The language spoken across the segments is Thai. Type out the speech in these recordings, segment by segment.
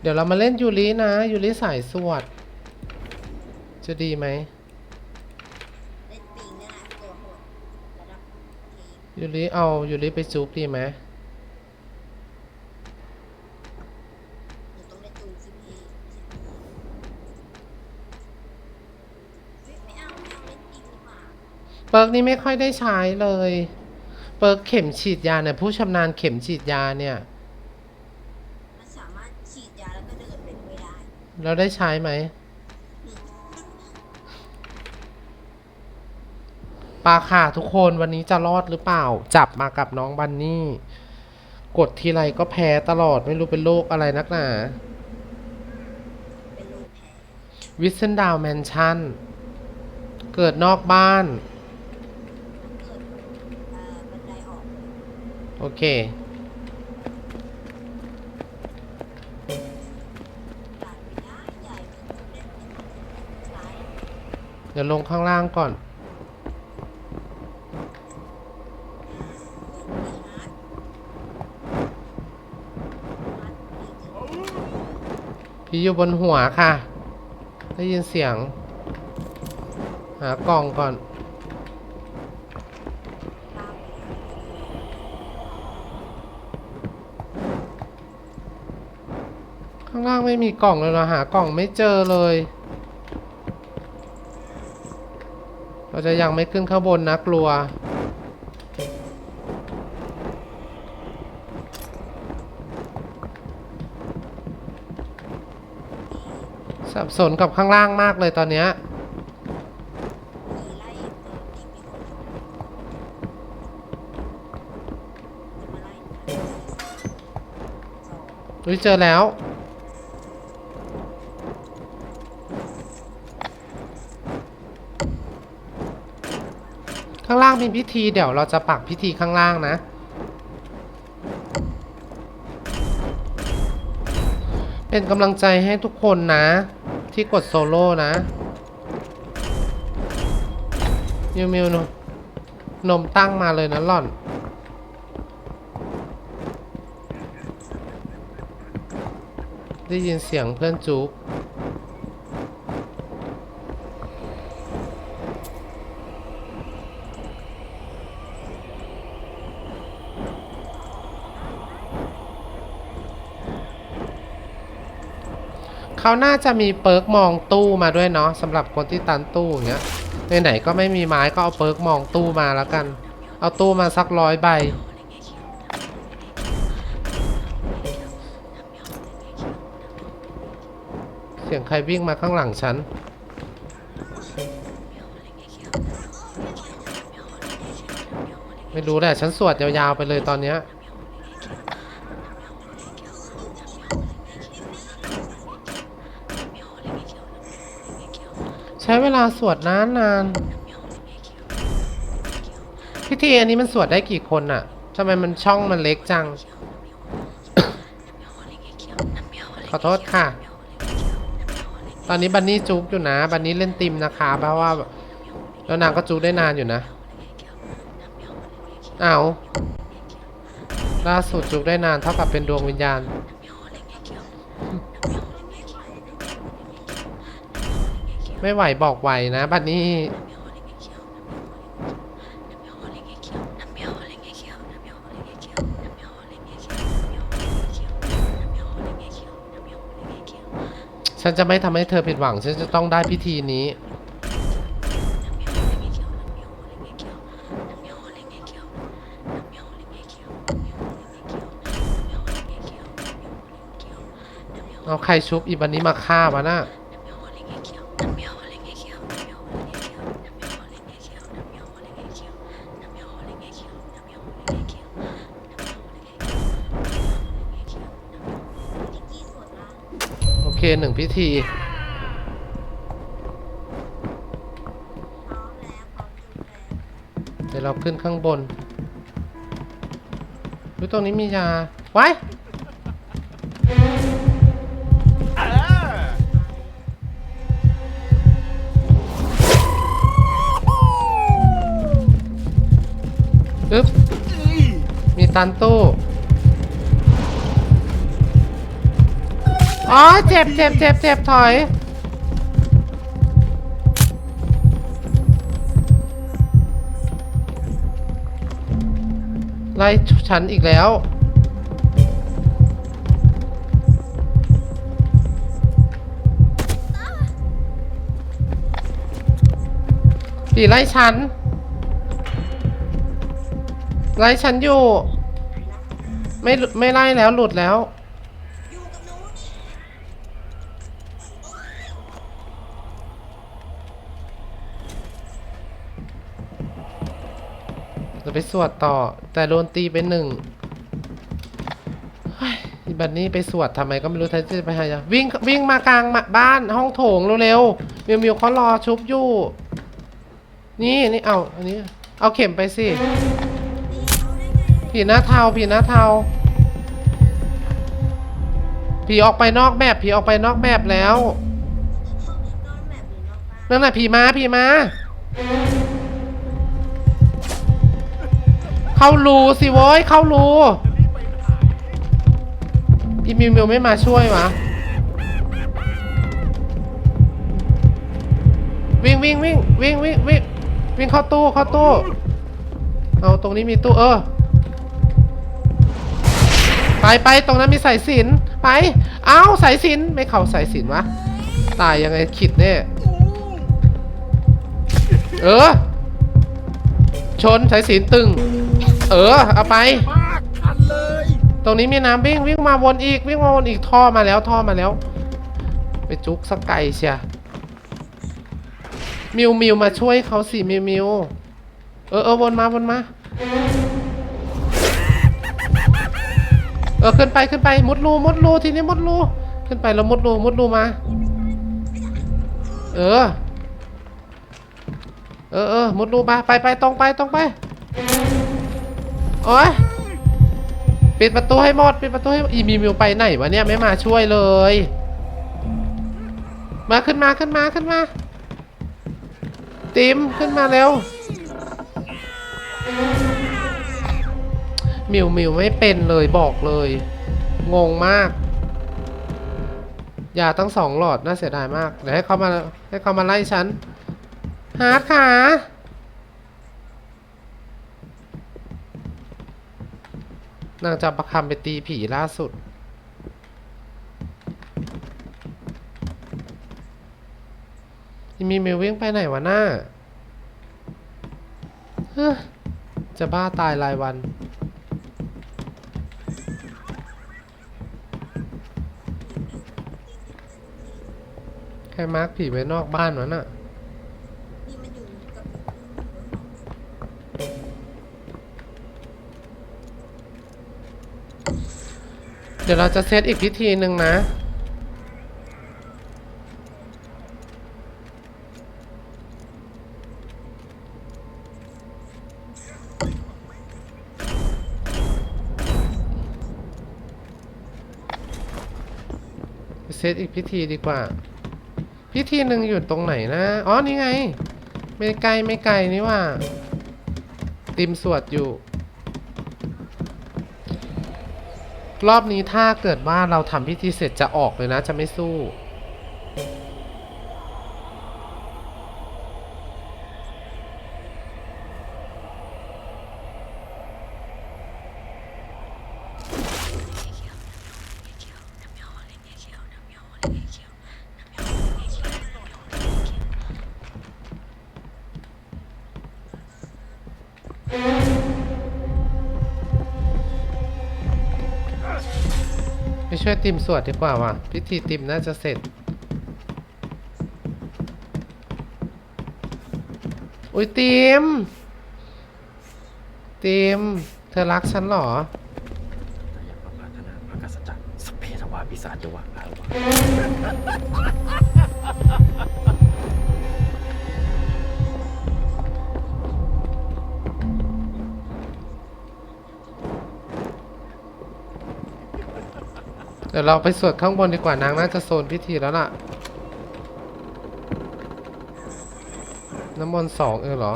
เดี๋ยวเรามาเล่นยูรินะยูริสายสวด จะดีไหมเล่นปิงนี่ยนะตัวโหดระดับทียูริเอายูริไปจุ๊บดีไหมหนูต้องเล่นจูสิพีไม่เอาไม่เอาเล่นปิงดีกว่าเปิร์กนี่ไม่ค่อยได้ใช้เลย เปิร์กเข็มฉีดยาเนี่ยผู้ชำนาญเข็มฉีดยาเนี่ย มันสามารถฉีดยาแล้วก็เดินไปด้วยได้ เราได้ใช้ไหม ปลาค่ะทุกคนวันนี้จะรอดหรือเปล่า จับมากับน้องบันนี่ กดทีไรก็แพ้ตลอดไม่รู้เป็นโรคอะไรนักหนาเป็นลูกแพ้วิสเซนดาวแมนชั่น เกิดนอกบ้านเกิดเอ่อบันไดออกเลยโอเค เดี๋ยวลงข้างล่างก่อน พี่อยู่บนหัวค่ะ ได้ยินเสียง หากล่องก่อนข้างล่างไม่มีกล่องเลยเราหากล่องไม่เจอเลย เราจะยังไม่ขึ้นข้างบนนะกลัว สับสนกับข้างล่างมากเลยตอนเนี้ยอุ้ยเจอแล้ว ข้างล่างมีพิธีเดี๋ยวเราจะปักพิธีข้างล่างนะ เป็นกำลังใจให้ทุกคนนะ ที่กดโซโล่นะมิวมิวนมนมตั้งมาเลยนะหล่อน ได้ยินเสียงเพื่อนจุ๊บ เขาน่าจะมีเปิร์กมองตู้มาด้วยเนาะสำหรับคนที่ตันตู้อย่างเงี้ยไหนๆก็ไม่มีไม้ก็เอาเปิร์กมองตู้มาแล้วกัน เอาตู้มาสักร้อยใบเสียงใครวิ่งมาข้างหลังฉัน ไม่รู้แหละฉันสวดยาวๆไปเลยตอนเนี้ย ช้เวลาสวดนานนานๆพิธีอันนี้มันสวดได้กี่คนอะทำไมมันช่องมันเล็กจัง ขอโทษค่ะ ตอนนี้บันนี่จุกอยู่นะ บันนี่เล่นติมนะคะเพราะว่า แล้วนางก็จุกได้นานอยู่นะ เอาล่าสุดจุกได้นานเท่ากับเป็นดวงวิญญาณ ไม่ไหวบอกไหวนะบันนี่ฉันจะไม่ทำให้เธอผิดหวัง ฉันจะต้องได้พิธีนี้ เอาใครชุบอีบันนี้มาฆ่า วะน่ะนิกกี้สวดล่างโอเคหนึ่งพิธีพร้อมแล้วพร้อมจุดแล้วเดี๋ยวเราขึ้นข้างบนดูตรงนี้มียาไว้ ตันตู้อ๋อเจ็บเจ็บเจ็บเจ็บถอย ไล่ฉันอีกแล้วผีไล่ฉัน ไล่ฉันอยู่ ไม่ไม่ไล่แล้วหลุดแล้ว จะไปสวดต่อ แต่โดนตีไปหนึ่งเฮ้ยบันนี้ไปสวดทำไมก็ไม่รู้แท้จะไปหายาวิ่งวิ่งมากลางบ้านห้องโถงเร็วๆมิวมิวเขารอชุบอยู่ นี่นี่เอาอันนี้ เอาเข็มไปสิ ผีหน้าเทาผีหน้าเทาผีออกไปนอกแบบผีออกไปนอกแบบแล้วนั่นน่ะผีมาผีมา เข้ารูสิโว้ยเข้ารูอีมิวมิวไม่มาช่วยวะวิ่งวิ่งวิ่งวิ่งวิ่งวิ่งวิ่งเข้าตู้เข้าตู้ เอาตรงนี้มีตู้เออ ไปไปตรงนั้นมีสายสินไปเอาสายสินไม่เข้าสายสินวะตายยังไงขิดเนี่ยเออ ชนสายสินตึง เออเอาไป มากทันเลยตรงนี้มีน้ำวิ่งวิ่งมาวนอีกวิ่งมาวนอีกท่อมาแล้วท่อมาแล้ว ไปจุกสักไก่เชียมิวมิวมาช่วยเขาสิมิวมิวเออเออวนมาวนมา ออขึ้นไปขึ้นไปมุดรูมุดรูทีนี้มุดรูขึ้นไปแล้วมุดรูมุดรูมา เออ เออเออมุดรูมาไปไปตรงไปตรงไปโอ้ยปิดประตูให้หมดปิดประตูให้อีมีมิวไปไหนวะเนี่ยไม่มาช่วยเลย มาขึ้นมาขึ้นมาขึ้นมาติมขึ้นมาเร็ว มิวมิวไม่เป็นเลยบอกเลย งงมาก ยาตั้งสองหลอดน่าเสียดายมาก เดี๋ยวให้เขามาให้เขามาไล่ฉัน ฮาร์ดขานางจะประคำไปตีผีล่าสุดอีมีมิววิ่งไปไหนวะหน้า จะบ้าตายรายวัน รมาร์กผีไว้นอกบ้านวะน่ะนี่มันอยู่กับเดี๋ยวเราจะเซตอีกพิธีหนึ่งนะเซตอีกพิธีดีกว่า พิธีหนึ่งอยู่ตรงไหนนะ อ๋อ นี่ไง ไม่ไกลไม่ไกลนี่ว่า ติมสวดอยู่ รอบนี้ถ้าเกิดว่าเราทำพิธีเสร็จจะออกเลยนะ จะไม่สู้ ไปช่วยติมสวดดีกว่าว่ะ พิธีติมน่าจะเสร็จ อุ้ยติมติมเธอรักฉันเหรอ ดี๋ยวเราไปสวดข้างบนดีกว่านางน่าจะโซนพิธีแล้วล่ะ น้ำมนต์สองเออเหรอ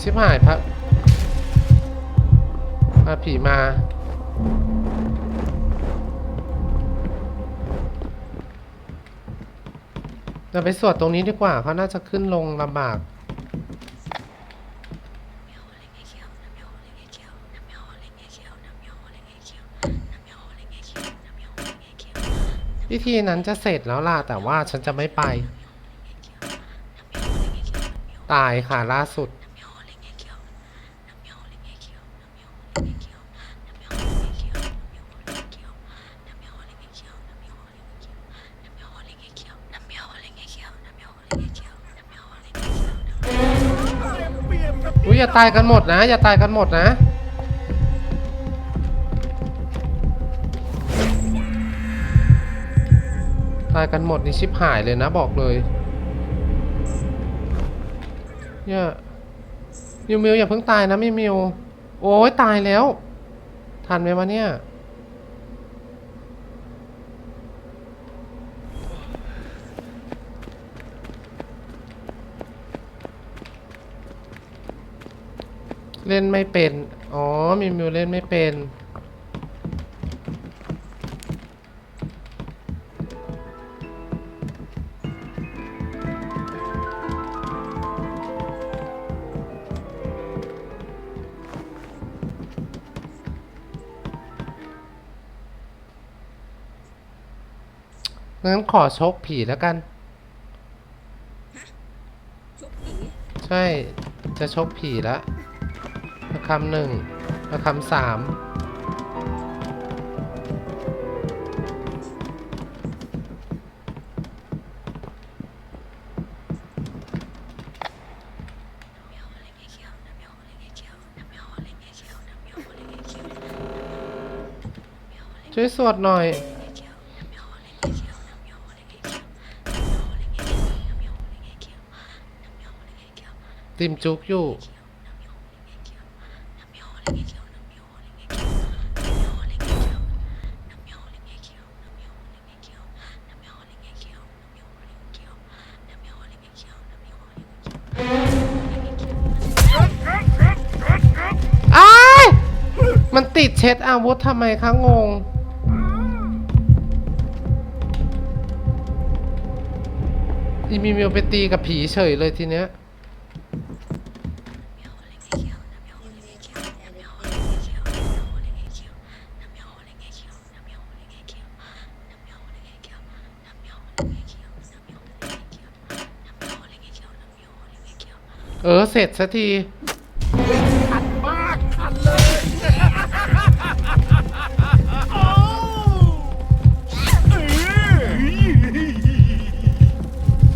ชิบหายพระมาผีมาเราไปสวดตรงนี้ดีกว่าเขาน่าจะขึ้นลงลำบาก พิธีนั้นจะเสร็จแล้วล่ะ แต่ว่าฉันจะไม่ไป ตายค่ะล่าสุด อุ้ยอย่าตายกันหมดนะ อย่าตายกันหมดนะายกันหมดนี่ชิบหายเลยนะบอกเลยเนี่ยมิวมิวอย่าเพิ่งตายนะมิวมิวโอ้ยตายแล้ว ทันไหมวะเนี่ยเล่นไม่เป็น อ๋อ มิวมิวเล่นไม่เป็น งั้นขอชกผีแล้วกันชุบผีใช่ จะชกผีแล้วประคำหนึ่งประคำสามช่วยสวดหน่อย ติมจุกอยู่ อ้ายมันติดเช็ดอาวุธทำไมคะงง อีมีมิวไปตีกับผีเฉยเลยทีเนี้ย เออ เสร็จสักที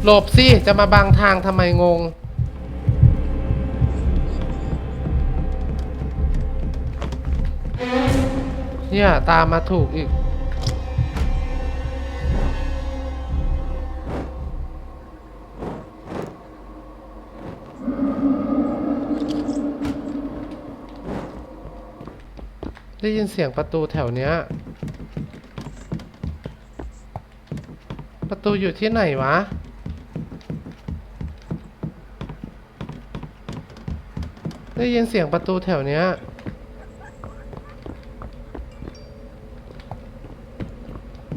หลบสิ จะมาบังทางทำไมงง เนี่ย ตามมาถูกอีก ได้ยินเสียงประตูแถวเนี้ย ประตูอยู่ที่ไหนวะ ได้ยินเสียงประตูแถวเนี้ย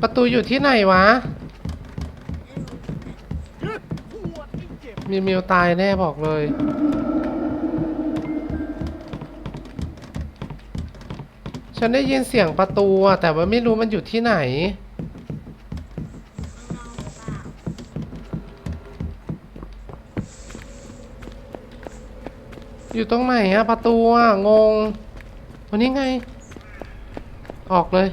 ประตูอยู่ที่ไหนวะ มีมิวตายแน่บอกเลย ฉันได้ยินเสียงประตูอะแต่ว่าไม่รู้มันอยู่ที่ไหน อยู่ตรงไหนอะประตูอะงงวันนี้ไง ออกเลย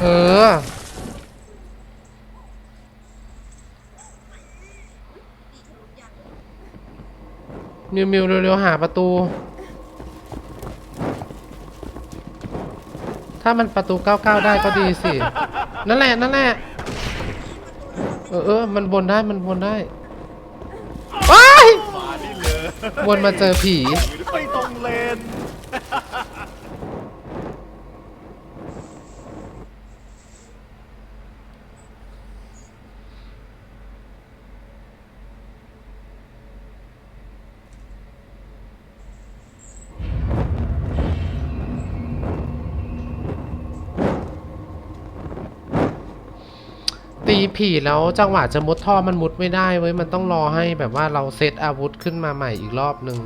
เออ มิวมิวเร็วๆหาประตู ถ้ามันประตู99ได้ก็ดีสิ นั่นแหละ นั่นแหละ เออเออมันบนได้ มันบนได้ว้ายวนมาเจอผี ไม่ตรงเลน ตีผีแล้วจังหวะจะมุดท่อมันมุดไม่ได้เว้ยมันต้องรอให้แบบว่าเราเซตอาวุธขึ้นมาใหม่อีกรอบหนึ่ง